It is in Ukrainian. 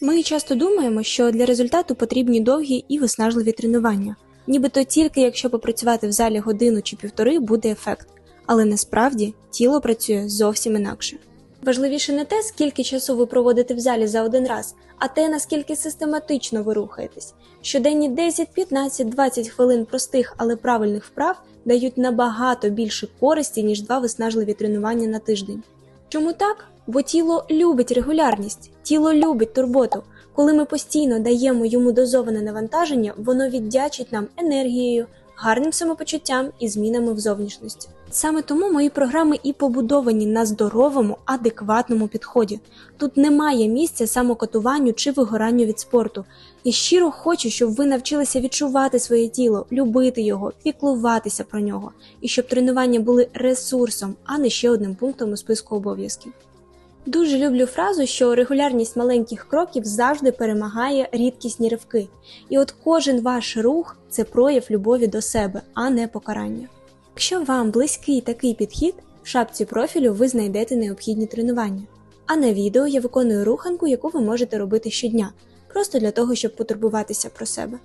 Ми часто думаємо, що для результату потрібні довгі і виснажливі тренування, нібито тільки якщо попрацювати в залі годину чи півтори буде ефект, але насправді тіло працює зовсім інакше. Важливіше не те, скільки часу ви проводите в залі за один раз, а те, наскільки систематично ви рухаєтесь. Щоденні 10, 15, 20 хвилин простих, але правильних вправ дають набагато більше користі, ніж два виснажливі тренування на тиждень. Чому так? Бо тіло любить регулярність, тіло любить турботу. Коли ми постійно даємо йому дозоване навантаження, воно віддячить нам енергією, гарним самопочуттям і змінами в зовнішності. Саме тому мої програми і побудовані на здоровому, адекватному підході. Тут немає місця самокатуванню чи вигоранню від спорту. Я щиро хочу, щоб ви навчилися відчувати своє тіло, любити його, піклуватися про нього, і щоб тренування були ресурсом, а не ще одним пунктом у списку обов'язків. Дуже люблю фразу, що регулярність маленьких кроків завжди перемагає рідкісні ривки. І от кожен ваш рух це прояв любові до себе, а не покарання. Якщо вам близький такий підхід, в шапці профілю ви знайдете необхідні тренування. А на відео я виконую руханку, яку ви можете робити щодня, просто для того, щоб потурбуватися про себе.